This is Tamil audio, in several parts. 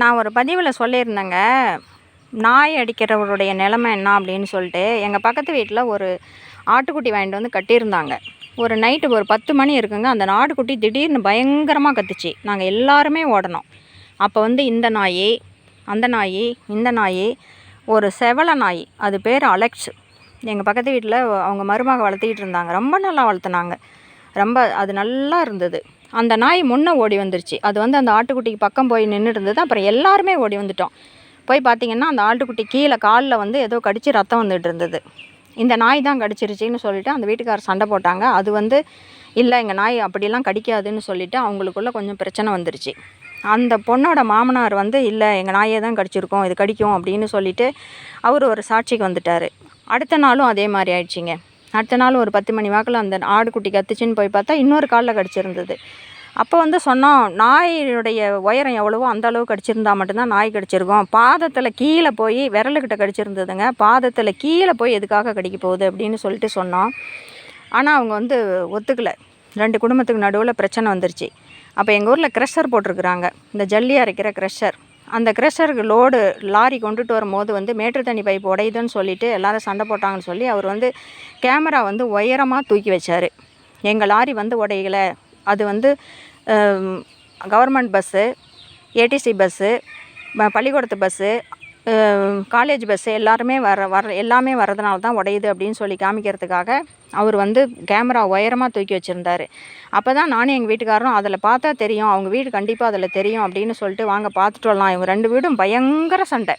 நான் ஒரு பதிவில் சொல்லியிருந்தேங்க நாய் அடிக்கிறவருடைய நிலமை என்ன அப்படின்னு சொல்லிட்டு எங்கள் பக்கத்து வீட்டில் ஒரு ஆட்டுக்குட்டி வாங்கிட்டு வந்து கட்டியிருந்தாங்க. ஒரு நைட்டு ஒரு பத்து மணி இருக்குங்க அந்த நாட்டுக்குட்டி திடீர்னு பயங்கரமாக கத்துச்சு. நாங்கள் எல்லாருமே ஓடணும் அப்போ வந்து இந்த நாய் அந்த நாய் இந்த நாய் ஒரு செவலை நாய் அது பேர் அலெக்ஸ். எங்கள் பக்கத்து வீட்டில் அவங்க மருமக வளர்த்திக்கிட்டு இருந்தாங்க. ரொம்ப நல்லா வளர்த்துனாங்க. ரொம்ப அது நல்லா இருந்தது. அந்த நாய் முன்னே ஓடி வந்துருச்சு. அது வந்து அந்த ஆட்டுக்குட்டிக்கு பக்கம் போய் நின்றுட்டு இருந்தது அப்புறம் எல்லாருமே ஓடி வந்துட்டோம். போய் பார்த்தீங்கன்னா அந்த ஆட்டுக்குட்டி கீழே காலில் வந்து ஏதோ கடித்து ரத்தம் வந்துட்டு இருந்தது இந்த நாய் தான் கடிச்சிருச்சின்னு சொல்லிட்டு அந்த வீட்டுக்காரர் சண்டை போட்டாங்க. அது வந்து இல்லை எங்கள் நாய் அப்படிலாம் கடிக்காதுன்னு சொல்லிட்டு அவங்களுக்குள்ள கொஞ்சம் பிரச்சனை வந்துருச்சு. அந்த பொண்ணோட மாமனார் வந்து இல்லை எங்கள் நாயே தான் கடிச்சிருக்கோம். இது கடிக்கும். அப்படின்னு சொல்லிவிட்டு அவர் ஒரு சாட்சிக்கு வந்துட்டார். அடுத்த நாளும் அதே மாதிரி ஆயிடுச்சிங்க. அடுத்த நாள் ஒரு பத்து மணி வாக்கில் அந்த ஆடுக்குட்டி கத்துச்சின்னு போய் பார்த்தா இன்னொரு காலில் கடிச்சிருந்தது. அப்போ வந்து சொன்னோம் நாயினுடைய உயரம் எவ்வளவோ அந்த அளவு கடிச்சிருந்தா மட்டும்தான் நாய் கடிச்சிருக்கும். பாதத்தில் கீழே போய் விரலுக்கிட்ட கடிச்சிருந்ததுங்க. பாதத்தில் கீழே போய் எதுக்காக கடிக்க போகுது? அப்படின்னு சொல்லிட்டு சொன்னோம். ஆனால் அவங்க வந்து ஒத்துக்கலை. ரெண்டு குடும்பத்துக்கு நடுவில் பிரச்சனை வந்துருச்சு. அப்போ எங்கள் ஊரில் க்ரெஷர் போட்டிருக்குறாங்க. இந்த ஜல்லி அரைக்கிற க்ரெஷர் அந்த க்ரெஷருக்கு லோடு லாரி கொண்டுட்டு வரும்போது வந்து மேட்டு தண்ணி பைப் உடையுதுன்னு சொல்லிட்டு எல்லாரும் சண்டை போட்டாங்கன்னு சொல்லி அவர் வந்து கேமரா வந்து உயரமாக தூக்கி வச்சார். எங்கள் லாரி வந்து உடையலை. அது வந்து கவர்மெண்ட் பஸ்ஸு ஏடிசி பஸ்ஸு ப- பள்ளிக்கூடத்து பஸ்ஸு காலேஜ் பஸ்ஸு எல்லாருமே வர வர எல்லாமே வர்றதுனால தான் உடையுது அப்படின்னு சொல்லி காமிக்கிறதுக்காக அவர் வந்து கேமரா உயரமாக தூக்கி வச்சுருந்தாரு. அப்போ தான் நானும் எங்கள் வீட்டுக்காரரும் அதில் பார்த்தா தெரியும் அவங்க வீடு கண்டிப்பாக அதில் தெரியும் அப்படின்னு சொல்லிட்டு வாங்க பார்த்துட்டு வரலாம். இவங்க ரெண்டு வீடும் பயங்கர சண்டை.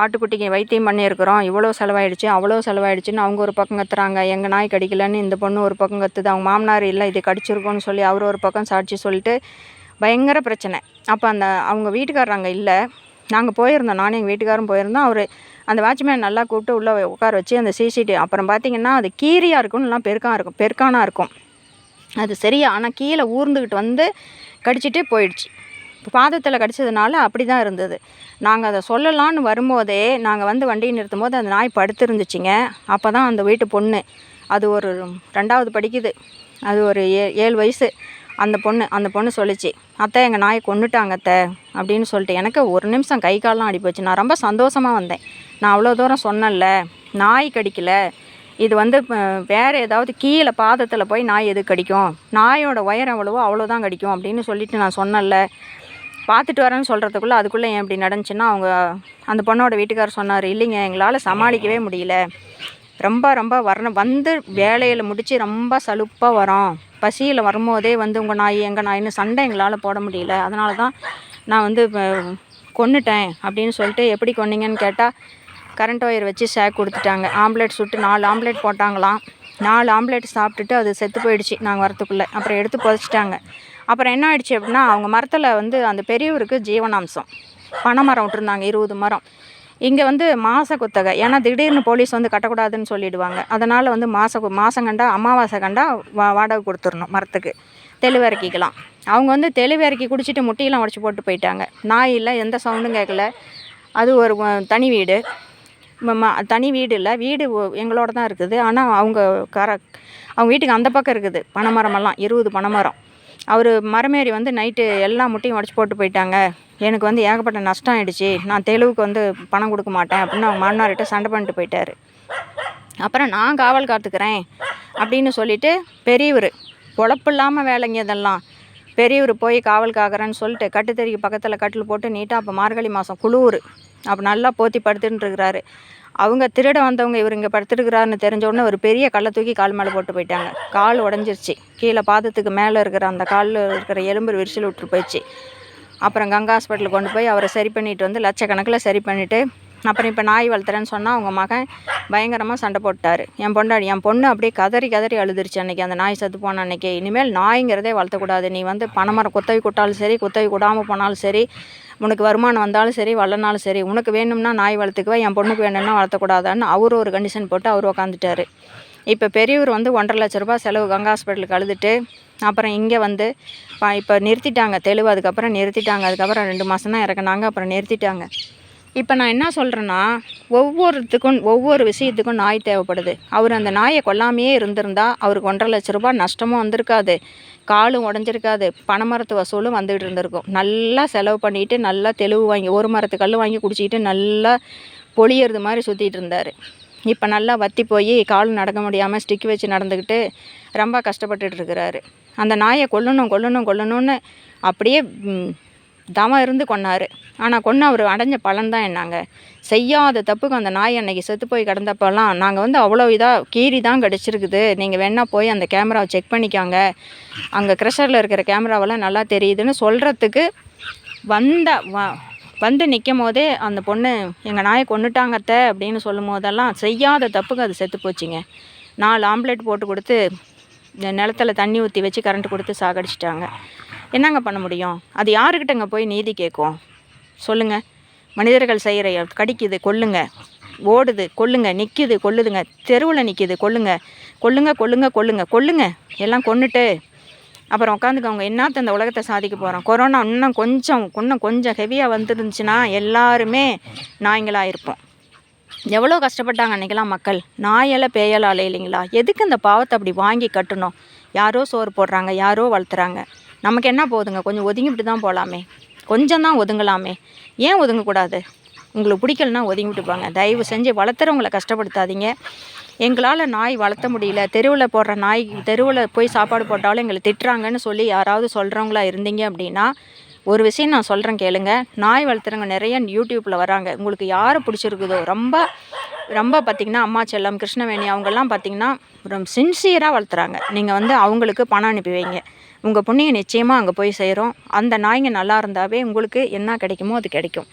ஆட்டுக்குட்டிக்கு வைத்தியம் பண்ணியிருக்கிறோம் இவ்வளோ செலவாயிடுச்சு அவ்வளோ செலவாயிடுச்சுன்னு அவங்க ஒரு பக்கம் கத்துறாங்க. எங்கள் நாய் கடிக்கலன்னு இந்த பொண்ணு ஒரு பக்கம் கத்துது அவங்க மாமனார் இல்லை இது கடிச்சிருக்கோன்னு சொல்லி அவர் ஒரு பக்கம் சாட்சி சொல்லிட்டு பயங்கர பிரச்சனை. அப்போ அந்த அவங்க வீட்டுக்காரர் அங்கே இல்லை நாங்கள் போயிருந்தோம். நானும் எங்கள் வீட்டுக்காரும் போயிருந்தோம். அவர் அந்த வாட்ச்மேன் நல்லா கூப்பிட்டு உள்ளே உட்கார வச்சு அந்த சிசிடி அப்புறம் பார்த்தீங்கன்னா அது கீரியாக இருக்கும் இல்லைனா பெருக்காக இருக்கும். பெருக்கானாக இருக்கும். அது சரியா ஆனால் கீழே ஊர்ந்துக்கிட்டு வந்து கடிச்சிட்டு போயிடுச்சு. பாதத்தில் கடிச்சதுனால அப்படி தான் இருந்தது. நாங்கள் அதை சொல்லலான்னு வரும்போதே நாங்கள் வந்து வண்டியை நிறுத்தும் போது அந்த நாய் படுத்துருந்துச்சிங்க. அப்போ தான் அந்த வீட்டு பொண்ணு அது ஒரு ரெண்டாவது படிக்குது. அது ஒரு ஏ ஏழு வயசு. அந்த பொண்ணு அந்த பொண்ணு சொல்லிச்சு அத்தை எங்கள் நாயை கொண்டுட்டாங்க அத்தை அப்படின்னு சொல்லிட்டு. எனக்கு ஒரு நிமிஷம் கை காலெலாம் அடி போச்சு. நான் ரொம்ப சந்தோஷமாக வந்தேன். நான் அவ்வளோ தூரம் சொன்னேன்ல நாய் கடிக்கல. இது வந்து வேறு ஏதாவது கீழே பாதத்தில் போய் நாய் எது கடிக்கும்? நாயோட உயரம் எவ்வளவோ அவ்வளோதான் கடிக்கும் அப்படின்னு சொல்லிட்டு நான் சொன்னேன்ல. பார்த்துட்டு வரேன்னு சொல்கிறதுக்குள்ளே அதுக்குள்ளே ஏன் இப்படி நடந்துச்சுன்னா அவங்க அந்த பொண்ணோட வீட்டுக்காரர் சொன்னார் இல்லைங்க எங்களால் சமாளிக்கவே முடியல. ரொம்ப ரொம்ப வரணும் வந்து வேலையில் முடித்து ரொம்ப சலுப்பாக வரோம் பசியில் வரும்போதே வந்து உங்கள் நாய் எங்கள் நாயின்னு சண்டை எங்களால் போட முடியல. அதனால தான் நான் வந்து இப்போ கொன்னுட்டேன் அப்படின்னு சொல்லிட்டு எப்படி கொன்னீங்கன்னு கேட்டால் கரண்ட் ஒயர் வச்சு ஷேக் கொடுத்துட்டாங்க. ஆம்லேட் சுட்டு நாலு ஆம்லேட் போட்டாங்களாம். நாலு ஆம்லேட் சாப்பிட்டுட்டு அது செத்து போயிடுச்சு நாங்கள் வரத்துக்குள்ளே. அப்புறம் எடுத்து புதைச்சிட்டாங்க. அப்புறம் என்ன ஆயிடுச்சு அப்படின்னா அவங்க மரத்தில் வந்து அந்த பெரியவருக்கு ஜீவனாம்சம். பனை மரம் விட்டுருந்தாங்க இருபது மரம். இங்கே வந்து மாத குத்தகை. ஏன்னா திடீர்னு போலீஸ் வந்து கட்டக்கூடாதுன்னு சொல்லிடுவாங்க. அதனால் வந்து மாத மாதம் கண்டா அமாவாசை கண்டா வா வாடகை கொடுத்துடணும் மரத்துக்கு. தெளிவிறக்கிக்கலாம். அவங்க வந்து தெளிவிறக்கி குடிச்சிட்டு முட்டியெல்லாம் உடச்சி போட்டு போயிட்டாங்க. நாய் இல்லை எந்த சவுண்டும் கேட்கல அது ஒரு தனி வீடு. தனி வீடு இல்லை. வீடு எங்களோட தான் இருக்குது. ஆனால் அவங்க கர அவங்க வீட்டுக்கு அந்த பக்கம் இருக்குது. பனைமரமெல்லாம் இருபது பனைமரம். அவர் மரமேறி வந்து நைட்டு எல்லா முட்டையும் உடச்சி போட்டு போயிட்டாங்க. எனக்கு வந்து ஏகப்பட்ட நஷ்டம் ஆயிடுச்சு. நான் தெளிவுக்கு வந்து பணம் கொடுக்க மாட்டேன் அப்படின்னு அவங்க மன்னார்கிட்ட சண்டை பண்ணிட்டு போயிட்டார். அப்புறம் நான் காவல் காத்துக்கிறேன் அப்படின்னு சொல்லிட்டு பெரியவர் பொழப்பு இல்லாமல் வேலைங்க இதெல்லாம். பெரியவர் போய் காவல் காக்கிறேன்னு சொல்லிட்டு கட்டுத்தறிக்கு பக்கத்தில் கட்டில் போட்டு நீட்டாக அப்போ மார்கழி மாதம் குளூர் அப்போ நல்லா போத்தி படுத்துட்டு இருக்கிறாரு அவங்க திருட வந்தவங்க இவர் இங்கே படுத்துருக்கிறாருன்னு தெரிஞ்ச உடனே ஒரு பெரிய கல்லை தூக்கி கால் மேலே போட்டு போயிட்டாங்க. கால் உடஞ்சிருச்சு. கீழே பாதத்துக்கு மேலே இருக்கிற அந்த காலில் இருக்கிற எலும்பு விரிசல் விட்டு போயிடுச்சு. அப்புறம் கங்கா ஹாஸ்பிட்டலுக்கு கொண்டு போய் அவரை சரி பண்ணிட்டு வந்து லட்சக்கணக்கில் சரி பண்ணிவிட்டு அப்புறம் இப்போ நாய் வளர்த்துறேன்னு சொன்னால் அவங்க மகன் பயங்கரமாக சண்டை போட்டார். என் பொண்டாடி என் பொண்ணு அப்படியே கதறி கதறி அழுதுருச்சு அன்றைக்கி அந்த நாய் செத்து போன அன்றைக்கி இனிமேல் நாய்ங்கிறதே வளர்த்தக்கூடாது. நீ வந்து பனைமரம் குத்தவி கொட்டாலும் சரி குத்தவி கூடாமல் போனாலும் சரி உனக்கு வருமானம் வந்தாலும் சரி வரலனாலும் சரி உனக்கு வேணும்னா நாய் வளர்த்துக்குவா என் பொண்ணுக்கு வேணும்னா வளர்த்தக்கூடாதான்னு அவர் ஒரு கண்டிஷன் போட்டு அவர் உக்காந்துட்டார். இப்போ பெரியவர் வந்து ஒன்றரை லட்ச ரூபாய் செலவு கங்கா ஹாஸ்பிட்டலுக்கு அழுதுட்டு அப்புறம் இங்கே வந்து இப்போ நிறுத்திட்டாங்க. தெளிவு அதுக்கப்புறம் நிறுத்திட்டாங்க. அதுக்கப்புறம் ரெண்டு மாதம் தான் இறக்குனாங்க. அப்புறம் நிறுத்திட்டாங்க. இப்போ நான் என்ன சொல்கிறேன்னா ஒவ்வொருத்துக்கும் ஒவ்வொரு விஷயத்துக்கும் நாய் தேவைப்படுது. அவர் அந்த நாயை கொல்லாமையே இருந்திருந்தா அவருக்கு ஒன்றரை லட்ச ரூபாய் நஷ்டமும் வந்திருக்காது. காலும் உடஞ்சிருக்காது. பனைமரத்து வசூலும் வந்துகிட்டு இருந்திருக்கும். நல்லா செலவு பண்ணிட்டு நல்லா தெளிவு வாங்கி ஒரு மரத்து கல் வாங்கி குடிச்சிக்கிட்டு நல்லா பொழியறது மாதிரி சுற்றிட்டு இருந்தார். இப்போ நல்லா வத்தி போய் கால் நடக்க முடியாமல் ஸ்டிக் வச்சு நடந்துக்கிட்டு ரொம்ப கஷ்டப்பட்டுட்டு இருக்கிறாரு. அந்த நாயை கொல்லணும் கொல்லணும் கொல்லணும்னு அப்படியே தவம் இருந்து கொன்னார். ஆனால் கொன்று அவர் அடைஞ்ச பலன்தான் என்னாங்க என்னங்க. செய்யாத தப்புக்கு அந்த நாய் அன்னைக்கு செத்து போய் கிடந்தப்பெல்லாம் நாங்கள் வந்து அவ்வளோ இதாக கீறி தான் கிடச்சிருக்குது. நீங்கள் வேணால் போய் அந்த கேமராவை செக் பண்ணிக்காங்க. அங்கே க்ரெஷரில் இருக்கிற கேமராவெல்லாம் நல்லா தெரியுதுன்னு சொல்கிறதுக்கு வந்த வ வந்து நிற்கும் போதே அந்த பொண்ணு எங்கள் நாயை கொண்டுட்டாங்கத்த அப்படின்னு சொல்லும் போதெல்லாம் செய்யாத தப்புக்கு அது செத்து போச்சுங்க. நாலு ஆம்லேட் போட்டு கொடுத்து இந்த நிலத்துல தண்ணி ஊற்றி வச்சு கரண்ட் கொடுத்து சாகடிச்சிட்டாங்க. என்னங்க பண்ண முடியும்? அது யாருக்கிட்டங்க போய் நீதி கேட்கும்? சொல்லுங்கள் மனிதர்கள் செய்கிற கடிக்குது கொல்லுங்க. ஓடுது கொல்லுங்க நிற்கிது கொல்லுதுங்க. தெருவில் நிற்கிது கொல்லுங்க. கொல்லுங்க கொல்லுங்க கொல்லுங்க. கொல்லுங்க. எல்லாம் கொன்னுட்டு. அப்புறம் உட்காந்துக்கவங்க என்னத்த இந்த உலகத்தை சாதிக்க போகிறோம் கொரோனா இன்னும் கொஞ்சம் இன்னும் கொஞ்சம் ஹெவியாக வந்துருந்துச்சுன்னா எல்லாருமே நாய்ங்களாக இருப்போம். எவ்வளோ கஷ்டப்பட்டாங்க அன்றைக்கெல்லாம் மக்கள்? நாயால் பேயால் இல்லைங்களா? எதுக்கு இந்த பாவத்தை அப்படி வாங்கி கட்டணும்? யாரோ சோறு போடுறாங்க யாரோ வளர்த்துறாங்க. நமக்கு என்ன போகுதுங்க கொஞ்சம் ஒதுங்கிவிட்டு தான் போகலாமே கொஞ்சம் தான் ஒதுங்கலாமே. ஏன் ஒதுங்கக்கூடாது? உங்களுக்கு பிடிக்கலனா ஒதுங்கிவிட்டு போங்க. தயவு செஞ்சு வளர்த்துறவங்கள கஷ்டப்படுத்தாதீங்க. எங்களால் நாய் வளர்த்த முடியல. தெருவில் போடுற நாய் தெருவில் போய் சாப்பாடு போட்டாலும் எங்களை திட்டுறாங்கன்னு சொல்லி யாராவது சொல்கிறவங்களா இருந்தீங்க அப்படின்னா ஒரு விஷயம் நான் சொல்கிறேன் கேளுங்க. நாய் வளர்த்துறவங்க நிறைய யூடியூப்பில் வராங்க. உங்களுக்கு யாரை பிடிச்சிருக்குதோ? ரொம்ப ரொம்ப பார்த்திங்கன்னா அம்மா செல்லம் கிருஷ்ணவேணி அவங்கெல்லாம் பார்த்திங்கன்னா ரொம்ப சின்சியராக வளர்த்துறாங்க. நீங்கள் வந்து அவங்களுக்கு பணம் அனுப்பி வைங்க. உங்கள் புண்ணியம் நிச்சயமாக அங்கே போய் செய்கிறோம் அந்த நாய்ங்க நல்லா இருந்தாவே உங்களுக்கு என்ன கிடைக்குமோ அது கிடைக்கும்.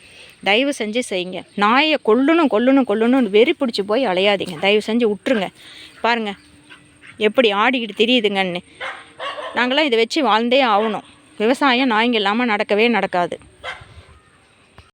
தயவு செஞ்சு செய்யுங்க. நாயை கொல்லணும் கொல்லணும் கொல்லணும்னு வெறி பிடிச்சி போய் அலையாதீங்க. தயவு செஞ்சு விட்டுருங்க பாருங்கள் எப்படி ஆடிக்கிட்டு தெரியுதுங்கன்னு. நாங்களாம் இதை வச்சு வாழ்ந்தே ஆகணும். விவசாயம் நாய்ங்க இல்லாமல் நடக்கவே நடக்காது.